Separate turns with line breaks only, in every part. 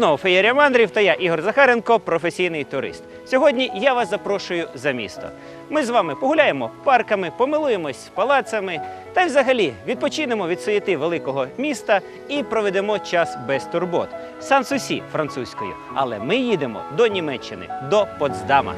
Знову Феєрія Мандрів та я, Ігор Захаренко, професійний турист. Сьогодні я вас запрошую за місто. Ми з вами погуляємо парками, помилуємось палацами та й взагалі відпочинемо від суєти великого міста і проведемо час без турбот. Сан-Сусі французькою. Але ми їдемо до Німеччини, до Потсдама.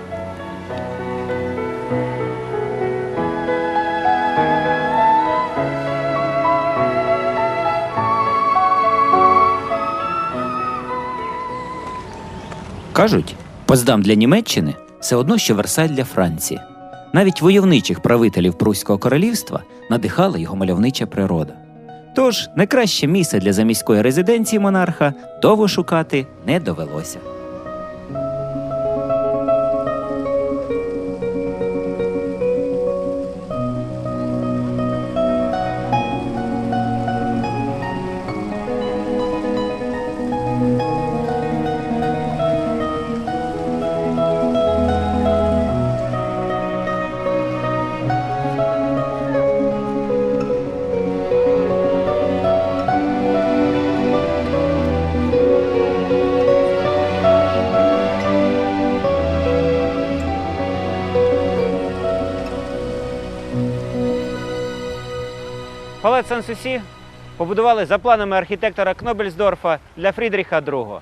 Кажуть, Поздам для Німеччини все одно, що Версаль для Франції. Навіть войовничих правителів Пруського королівства надихала його мальовнича природа. Тож найкраще місце для заміської резиденції монарха довго шукати не довелося.
Палац Сан-Сусі побудували за планами архітектора Кнобельсдорфа для Фрідріха II.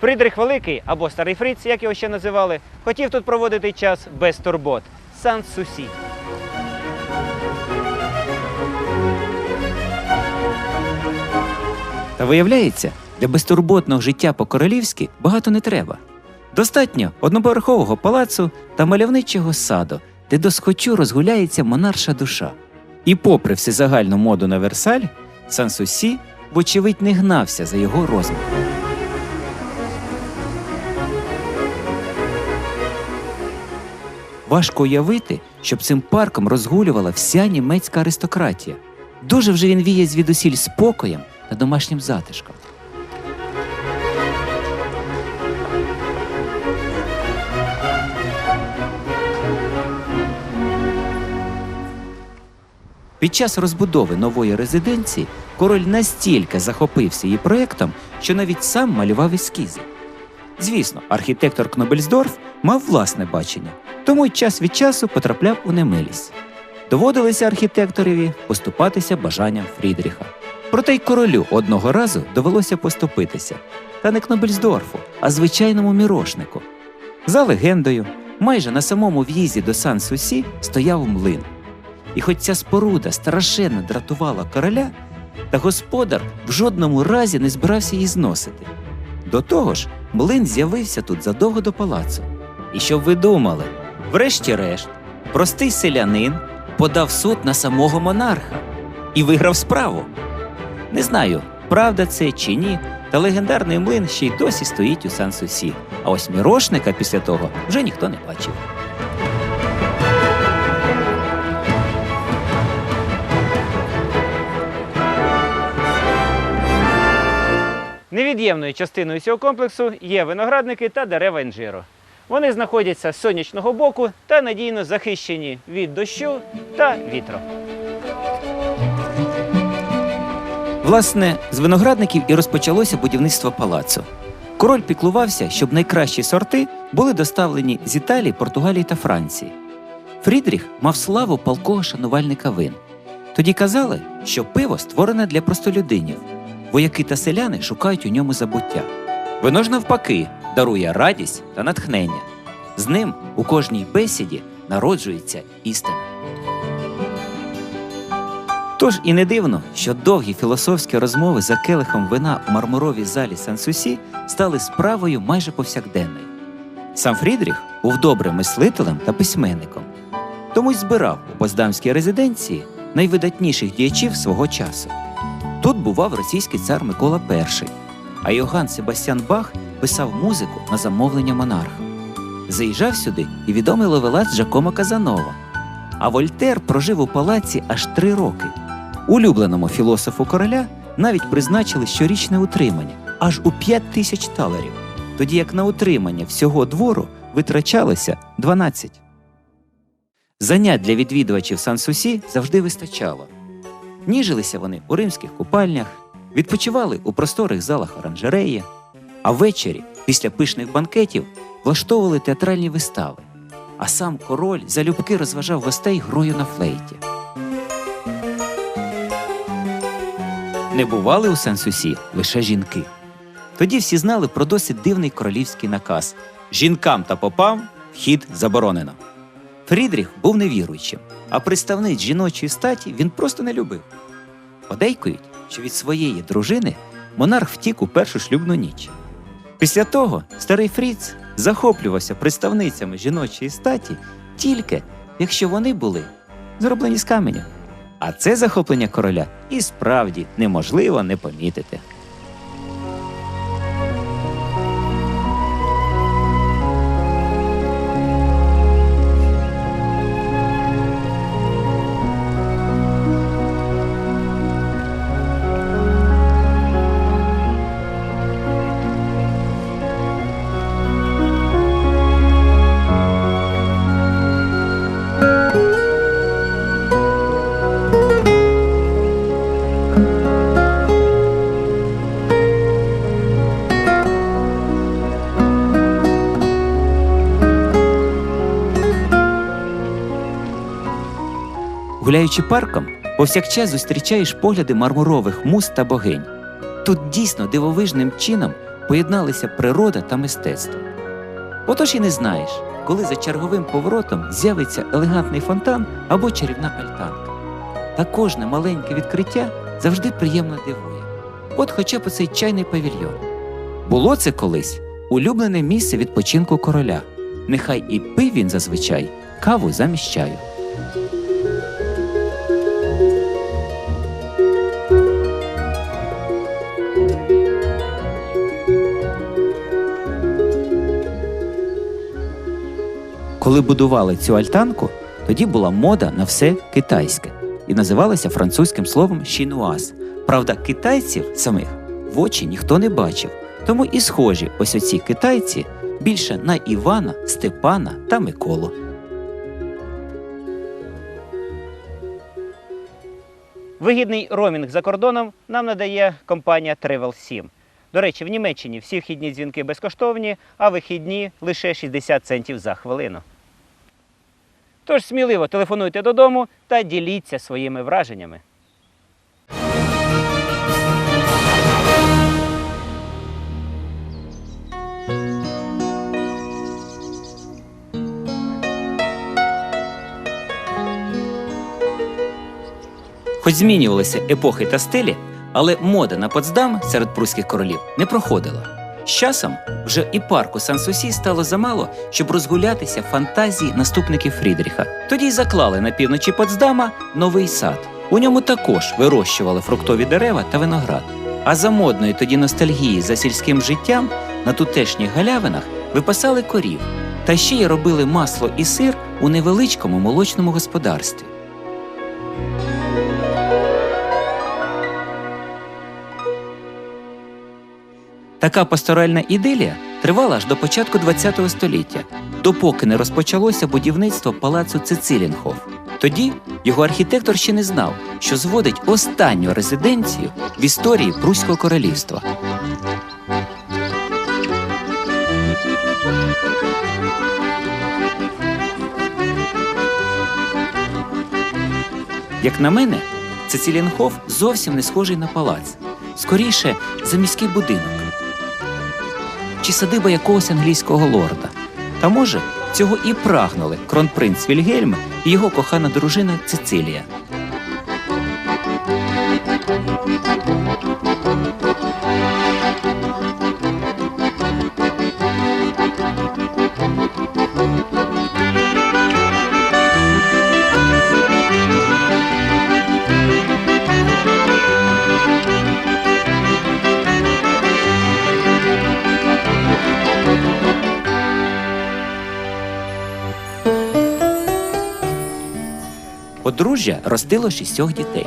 Фрідріх Великий, або Старий Фріц, як його ще називали, хотів тут проводити час без турбот. Сан-Сусі.
Та виявляється, для безтурботного життя по-королівськи багато не треба. Достатньо одноповерхового палацу та мальовничого саду, де досхочу розгуляється монарша душа. І попри всезагальну моду на Версаль, Сан-Сусі, вочевидь, не гнався за його розміром. Важко уявити, щоб цим парком розгулювала вся німецька аристократія. Дуже вже він віє звідусіль спокоєм та домашнім затишком. Під час розбудови нової резиденції король настільки захопився її проєктом, що навіть сам малював ескізи. Звісно, архітектор Кнобельсдорф мав власне бачення, тому й час від часу потрапляв у немилість. Доводилося архітекторові поступатися бажанням Фрідріха. Проте й королю одного разу довелося поступитися. Та не Кнобельсдорфу, а звичайному мірошнику. За легендою, майже на самому в'їзді до Сан-Сусі стояв млин. І хоч ця споруда страшенно дратувала короля, та господар в жодному разі не збирався її зносити. До того ж, млин з'явився тут задовго до палацу. І щоб ви думали, врешті-решт, простий селянин подав суд на самого монарха і виграв справу. Не знаю, правда це чи ні, та легендарний млин ще й досі стоїть у Сан-Сусі, а ось мірошника після того вже ніхто не бачив.
Невід'ємною частиною цього комплексу є виноградники та дерева інжиру. Вони знаходяться з сонячного боку та надійно захищені від дощу та вітру.
Власне, з виноградників і розпочалося будівництво палацу. Король піклувався, щоб найкращі сорти були доставлені з Італії, Португалії та Франції. Фрідріх мав славу палкого шанувальника вин. Тоді казали, що пиво створене для простолюдинів. Вояки та селяни шукають у ньому забуття. Воно ж навпаки дарує радість та натхнення. З ним у кожній бесіді народжується істина. Тож і не дивно, що довгі філософські розмови за келихом вина у мармуровій залі Сан-Сусі стали справою майже повсякденною. Сам Фрідріх був добрим мислителем та письменником, тому й збирав у Поздамській резиденції найвидатніших діячів свого часу. Тут бував російський цар Микола І, а Йоганн Себастьян Бах писав музику на замовлення монарха. Заїжджав сюди і відомий ловелас Джакомо Казанова. А Вольтер прожив у палаці аж три роки. Улюбленому філософу короля навіть призначили щорічне утримання аж у 5 тисяч талерів, тоді як на утримання всього двору витрачалося 12. Занять для відвідувачів Сан-Сусі завжди вистачало. Ніжилися вони у римських купальнях, відпочивали у просторих залах оранжереї. А ввечері, після пишних банкетів, влаштовували театральні вистави. А сам король залюбки розважав гостей грою на флейті. Не бували у Сен-Сусі лише жінки. Тоді всі знали про досить дивний королівський наказ: жінкам та попам вхід заборонено. Фрідріх був невіруючим, а представниць жіночої статі він просто не любив. Подейкують, що від своєї дружини монарх втік у першу шлюбну ніч. Після того старий Фріц захоплювався представницями жіночої статі тільки якщо вони були зроблені з каменю. А це захоплення короля і справді неможливо не помітити. Гуляючи парком, повсякчас зустрічаєш погляди мармурових муз та богинь. Тут дійсно дивовижним чином поєдналися природа та мистецтво. Отож і не знаєш, коли за черговим поворотом з'явиться елегантний фонтан або чарівна альтанка. Та кожне маленьке відкриття завжди приємно дивує. От хоча б цей чайний павільйон. Було це колись улюблене місце відпочинку короля. Нехай і пив він зазвичай каву замість Коли будували цю альтанку, тоді була мода на все китайське і називалася французьким словом шінуаз. Правда, китайців самих в очі ніхто не бачив, тому і схожі ось оці китайці більше на Івана, Степана та Миколу.
Вигідний ромінг за кордоном нам надає компанія Travel 7. До речі, в Німеччині всі вхідні дзвінки безкоштовні, а вихідні лише 60 центів за хвилину. Тож сміливо телефонуйте додому та діліться своїми враженнями.
Хоч змінювалися епохи та стилі, але мода на Потсдам серед пруських королів не проходила. З часом вже і парку Сан-Сусі стало замало, щоб розгулятися фантазії наступників Фрідріха. Тоді й заклали на півночі Потсдама новий сад. У ньому також вирощували фруктові дерева та виноград. А за модної тоді ностальгії за сільським життям на тутешніх галявинах випасали корів та ще й робили масло і сир у невеличкому молочному господарстві. Така пасторальна ідилія тривала аж до початку ХХ століття, допоки не розпочалося будівництво палацу Цицилінхоф. Тоді його архітектор ще не знав, що зводить останню резиденцію в історії Пруського королівства. Як на мене, Цицилінхоф зовсім не схожий на палац, скоріше за міський будинок чи садиба якогось англійського лорда. Та може, цього і прагнули кронпринц Вільгельм і його кохана дружина Цицилія. Подружжя ростило шістьох дітей.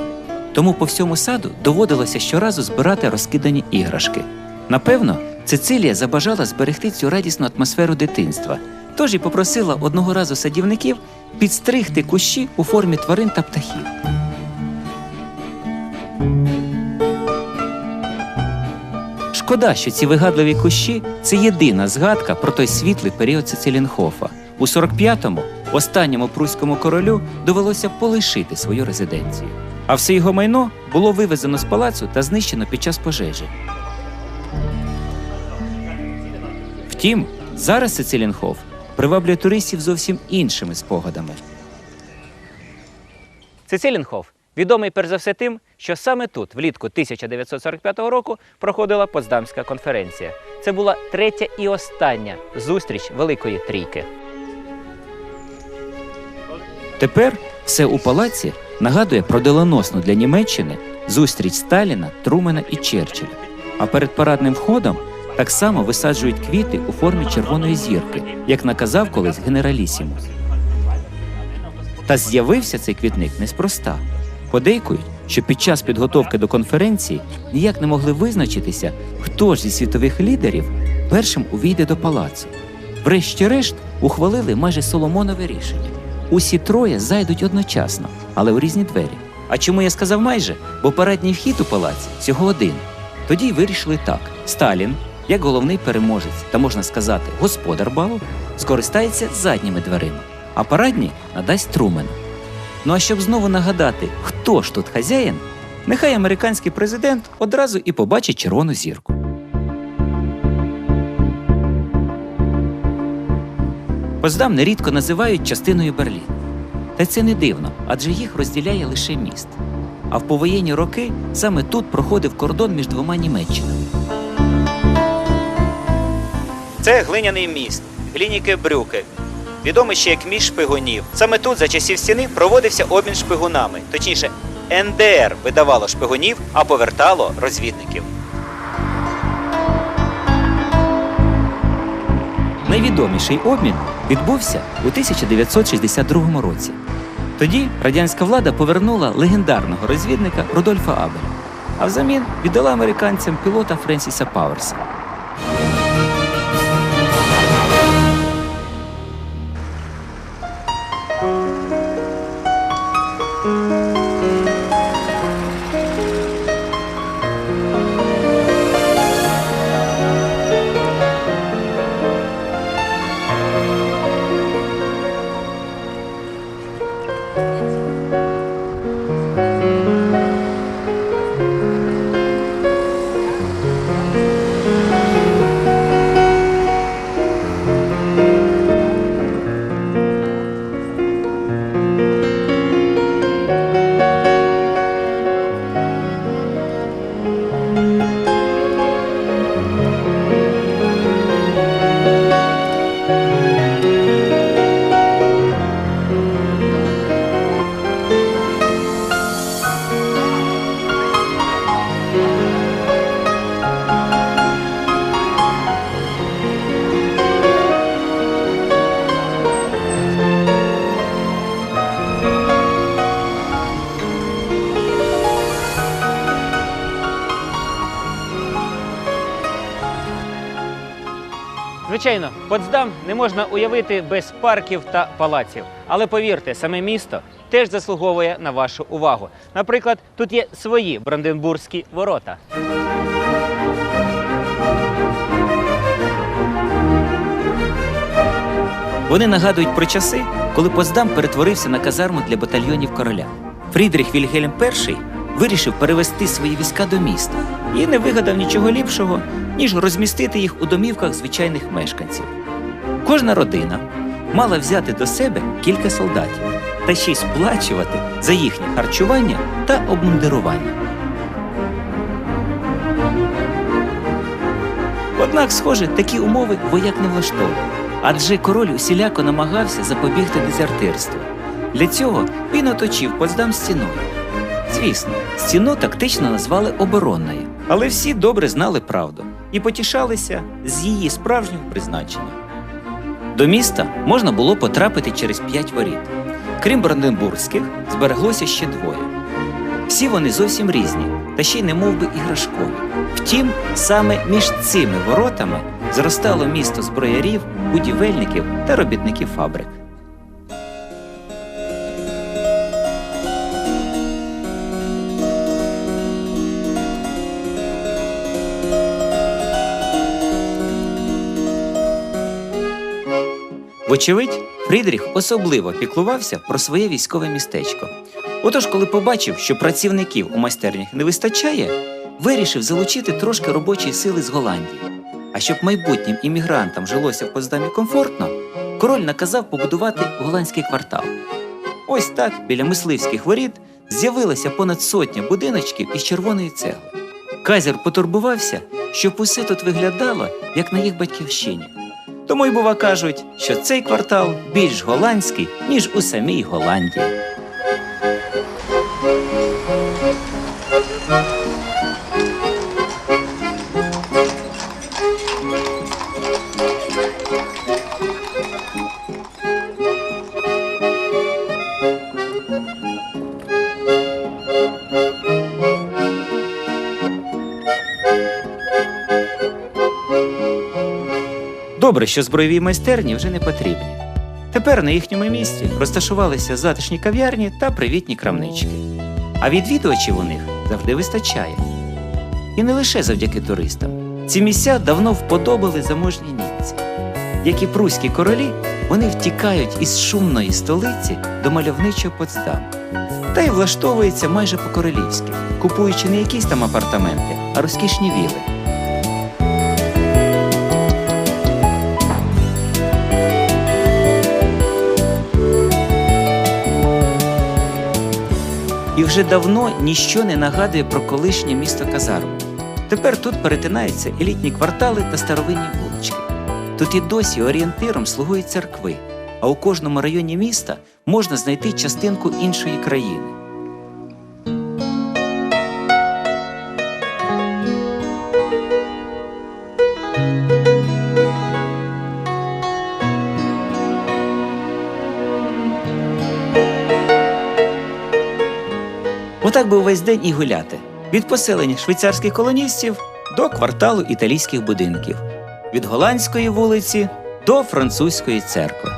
Тому по всьому саду доводилося щоразу збирати розкидані іграшки. Напевно, Цицилія забажала зберегти цю радісну атмосферу дитинства, тож і попросила одного разу садівників підстригти кущі у формі тварин та птахів. Шкода, що ці вигадливі кущі це єдина згадка про той світлий період Цицилінхофа. У 45-му останньому пруському королю довелося полишити свою резиденцію. А все його майно було вивезено з палацу та знищено під час пожежі. Втім, зараз Цицилінхоф приваблює туристів зовсім іншими спогадами.
Цицилінхоф відомий перш за все тим, що саме тут, влітку 1945 року, проходила Потсдамська конференція. Це була третя і остання зустріч Великої Трійки.
Тепер все у палаці нагадує про доленосну для Німеччини зустріч Сталіна, Трумена і Черчилля. А перед парадним входом так само висаджують квіти у формі червоної зірки, як наказав колись генералісімус. Та з'явився цей квітник неспроста. Подейкують, що під час підготовки до конференції ніяк не могли визначитися, хто ж зі світових лідерів першим увійде до палацу. Врешті-решт ухвалили майже Соломонове рішення. Усі троє зайдуть одночасно, але у різні двері. А чому я сказав майже? Бо парадній вхід у палац всього один. Тоді й вирішили так: Сталін, як головний переможець та можна сказати, господар балу, скористається задніми дверима, а парадні надасть Трумену. Ну а щоб знову нагадати, хто ж тут хазяїн, нехай американський президент одразу і побачить червону зірку. Поздам нерідко називають частиною Берліна. Та це не дивно, адже їх розділяє лише міст. А в повоєнні роки саме тут проходив кордон між двома Німеччинами.
Це глиняний міст, глініке брюки. Відомий ще як міст шпигунів. Саме тут за часів стіни проводився обмін шпигунами. Точніше, НДР видавало шпигунів, а повертало розвідників.
Найвідоміший обмін відбувся у 1962 році. Тоді радянська влада повернула легендарного розвідника Рудольфа Абеля, а взамін віддала американцям пілота Френсіса Пауерса.
Потсдам не можна уявити без парків та палаців. Але повірте, саме місто теж заслуговує на вашу увагу. Наприклад, тут є свої Бранденбурзькі ворота.
Вони нагадують про часи, коли Потсдам перетворився на казарму для батальйонів короля. Фрідріх Вільгельм І вирішив перевести свої війська до міста і не вигадав нічого ліпшого, ніж розмістити їх у домівках звичайних мешканців. Кожна родина мала взяти до себе кілька солдатів та ще й сплачувати за їхнє харчування та обмундирування. Однак, схоже, такі умови вояк не влаштовували, адже король усіляко намагався запобігти дезертирству. Для цього він оточив Потсдам стіною. Звісно, стіну тактично назвали оборонною, але всі добре знали правду і потішалися з її справжнього призначення. До міста можна було потрапити через п'ять воріт. Крім Бранденбурзьких, збереглося ще двоє. Всі вони зовсім різні, та ще й не мов би іграшкові. Втім, саме між цими воротами зростало місто зброярів, будівельників та робітників фабрик. Вочевидь, Фрідріх особливо піклувався про своє військове містечко. Отож, коли побачив, що працівників у майстернях не вистачає, вирішив залучити трошки робочої сили з Голландії. А щоб майбутнім іммігрантам жилося в Поздамі комфортно, король наказав побудувати голландський квартал. Ось так біля мисливських воріт з'явилося понад сотня будиночків із червоної цегли. Казір потурбувався, щоб усе тут виглядало, як на їх батьківщині. Тому й бува кажуть, що цей квартал більш голландський, ніж у самій Голландії. Добре, що збройові майстерні вже не потрібні. Тепер на їхньому місці розташувалися затишні кав'ярні та привітні крамнички. А відвідувачів у них завжди вистачає. І не лише завдяки туристам. Ці місця давно вподобали заможні німці. Як і пруські королі, вони втікають із шумної столиці до мальовничого Потсдаму. Та й влаштовуються майже по-королівськи, купуючи не якісь там апартаменти, а розкішні віли. Вже давно ніщо не нагадує про колишнє місто казарму. Тепер тут перетинаються елітні квартали та старовинні вулички. Тут і досі орієнтиром слугують церкви, а у кожному районі міста можна знайти частинку іншої країни. Би увесь день і гуляти від поселення швейцарських колоністів до кварталу італійських будинків, від голландської вулиці до французької церкви.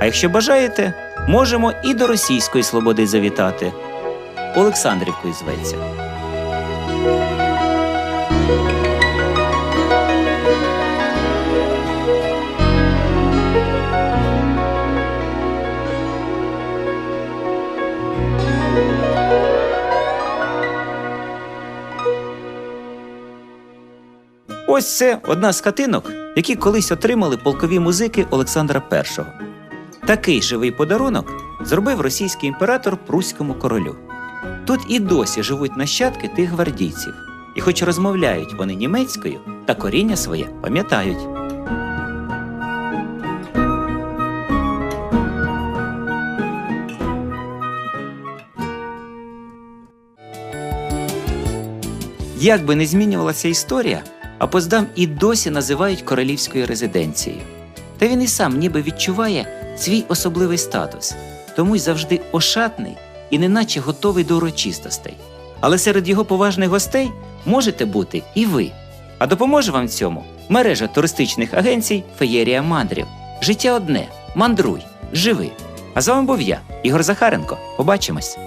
А якщо бажаєте, можемо і до російської слободи завітати. Олександрівкою зветься. Ось це одна з хатинок, які колись отримали полкові музики Олександра І. Такий живий подарунок зробив російський імператор пруському королю. Тут і досі живуть нащадки тих гвардійців, і хоч розмовляють вони німецькою, та коріння своє пам'ятають. Як би не змінювалася історія, а Поздам і досі називають королівською резиденцією. Та він і сам ніби відчуває свій особливий статус, тому й завжди ошатний і неначе готовий до урочистостей. Але серед його поважних гостей можете бути і ви. А допоможе вам в цьому мережа туристичних агенцій Феєрія Мандрів. Життя одне, мандруй, живи. А з вами був я, Ігор Захаренко. Побачимось!